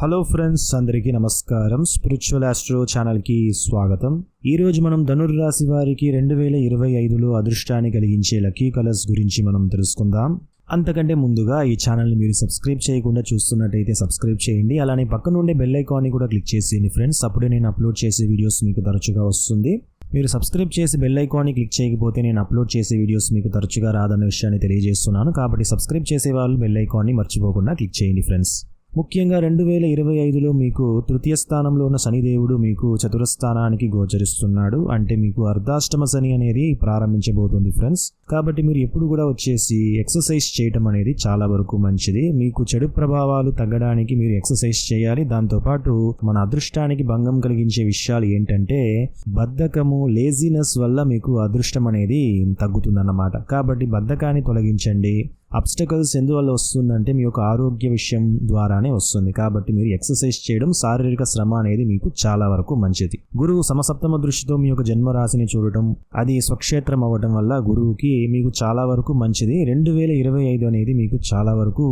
Hello friends అందరికీ నమస్కారం. Spiritual astro ఛానల్కి స్వాగతం. ఈరోజు మనం ధనుర్రాశి వారికి రెండు వేల ఇరవై ఐదులో అదృష్టాన్ని కలిగించే లక్కీ కలర్స్ గురించి మనం తెలుసుకుందాం. అంతకంటే ముందుగా ఈ ఛానల్ని మీరు సబ్స్క్రైబ్ చేయకుండా చూస్తున్నట్టయితే సబ్స్క్రైబ్ చేయండి. అలానే పక్కన ఉండే బెల్ ఐకాన్ని కూడా క్లిక్ చేసేయండి ఫ్రెండ్స్ అప్పుడే నేను అప్లోడ్ చేసే వీడియోస్ మీకు తరచుగా వస్తుంది. మీరు సబ్స్క్రైబ్ చేసి బెల్ ఐకాన్ని క్లిక్ చేయకపోతే నేను అప్లోడ్ చేసే వీడియోస్ మీకు తరచుగా రాదన్న విషయాన్ని తెలియజేస్తున్నాను. కాబట్టి సబ్స్క్రైబ్ చేసే వాళ్ళు బెల్ ఐకాన్ని మర్చిపోకుండా క్లిక్ చేయండి ఫ్రెండ్స్ ముఖ్యంగా రెండు వేల ఇరవై ఐదులో మీకు తృతీయ స్థానంలో ఉన్న శనిదేవుడు మీకు చతురస్థానానికి గోచరిస్తున్నాడు. అంటే మీకు అర్ధాష్టమ శని అనేది ప్రారంభించబోతుంది ఫ్రెండ్స్. కాబట్టి మీరు ఎప్పుడు కూడా వచ్చేసి ఎక్సర్సైజ్ చేయటం అనేది చాలా వరకు మంచిది. మీకు చెడు ప్రభావాలు తగ్గడానికి మీరు ఎక్సర్సైజ్ చేయాలి. దాంతోపాటు మన అదృష్టానికి భంగం కలిగించే విషయాలు ఏంటంటే బద్ధకము లేజినెస్ వల్ల మీకు అదృష్టం అనేది తగ్గుతుందన్నమాట. కాబట్టి బద్ధకాన్ని తొలగించండి. అబ్స్టకల్స్ ఎందువల్ల వస్తుందంటే మీ యొక్క ఆరోగ్య విషయం ద్వారానే వస్తుంది. కాబట్టి మీరు ఎక్సర్సైజ్ చేయడం శారీరక శ్రమ అనేది మీకు చాలా వరకు మంచిది. గురువు సమసప్తమ దృష్టితో మీ యొక్క జన్మరాశిని చూడటం అది స్వక్షేత్రం అవ్వటం వల్ల గురువుకి మీకు చాలా వరకు మంచిది. రెండు వేల ఇరవై ఐదు అనేది మీకు చాలా వరకు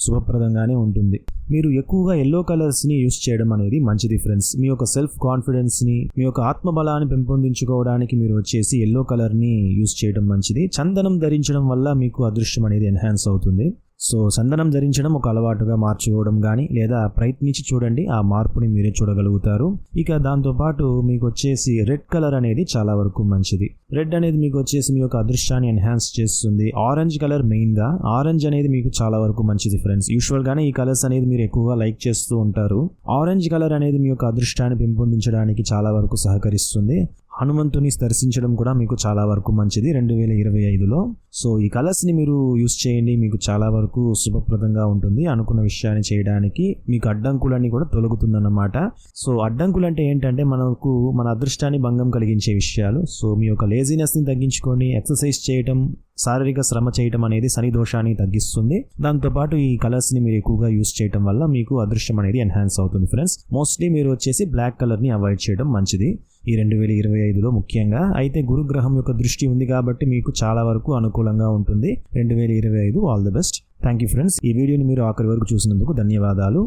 శుభప్రదంగానే ఉంటుంది. మీరు ఎక్కువగా ఎల్లో కలర్స్ని యూస్ చేయడం అనేది మంచిది ఫ్రెండ్స్ మీ యొక్క సెల్ఫ్ కాన్ఫిడెన్స్ని మీ యొక్క ఆత్మబలాన్ని పెంపొందించుకోవడానికి మీరు వచ్చేసి ఎల్లో కలర్ని యూస్ చేయడం మంచిది. చందనం ధరించడం వల్ల మీకు అదృష్టం అనేది ఎన్హాన్స్ అవుతుంది. సో సందనం ధరించడం ఒక అలవాటుగా మార్చుకోవడం కానీ లేదా ప్రయత్నించి చూడండి ఆ మార్పుని మీరే చూడగలుగుతారు. ఇక దాంతోపాటు మీకు వచ్చేసి రెడ్ కలర్ అనేది చాలా వరకు మంచిది. రెడ్ అనేది మీకు వచ్చేసి మీ యొక్క అదృష్టాన్ని ఎన్హాన్స్ చేస్తుంది. ఆరెంజ్ కలర్ మెయిన్గా. ఆరెంజ్ అనేది మీకు చాలా వరకు మంచిది ఫ్రెండ్స్. యూజువల్గానే ఈ కలర్స్ అనేది మీరు ఎక్కువగా లైక్ చేస్తూ ఉంటారు. ఆరెంజ్ కలర్ అనేది మీ యొక్క అదృష్టాన్ని పెంపొందించడానికి చాలా వరకు సహకరిస్తుంది. హనుమంతుని దర్శించడం కూడా మీకు చాలా వరకు మంచిది. రెండు వేల ఇరవై ఐదులో. సో ఈ కలర్స్ని మీరు యూస్ చేయండి. మీకు చాలా వరకు శుభప్రదంగా ఉంటుంది. అనుకున్న విషయాన్ని చేయడానికి మీకు అడ్డంకులన్నీ కూడా తొలగుతుందన్నమాట. సో అడ్డంకులు అంటే ఏంటంటే మనకు మన అదృష్టాన్ని భంగం కలిగించే విషయాలు. సో మీ యొక్క లేజినెస్ని తగ్గించుకొని ఎక్సర్సైజ్ చేయటం శారీరక శ్రమ చేయటం అనేది శని దోషాన్ని తగ్గిస్తుంది. దాంతోపాటు ఈ కలర్స్ని మీరు ఎక్కువగా యూస్ చేయటం వల్ల మీకు అదృష్టం అనేది ఎన్హాన్స్ అవుతుంది ఫ్రెండ్స్. మోస్ట్లీ మీరు వచ్చేసి బ్లాక్ కలర్ని అవాయిడ్ చేయడం మంచిది. ఈ రెండు వేల ఇరవై ఐదులో ముఖ్యంగా. అయితే గురుగ్రహం యొక్క దృష్టి ఉంది కాబట్టి మీకు చాలా వరకు అనుకూలంగా ఉంటుంది. రెండు వేల ఇరవై ఐదు all the best thank you friends ఈ వీడియోని మీరు ఆఖరి వరకు చూసినందుకు ధన్యవాదాలు.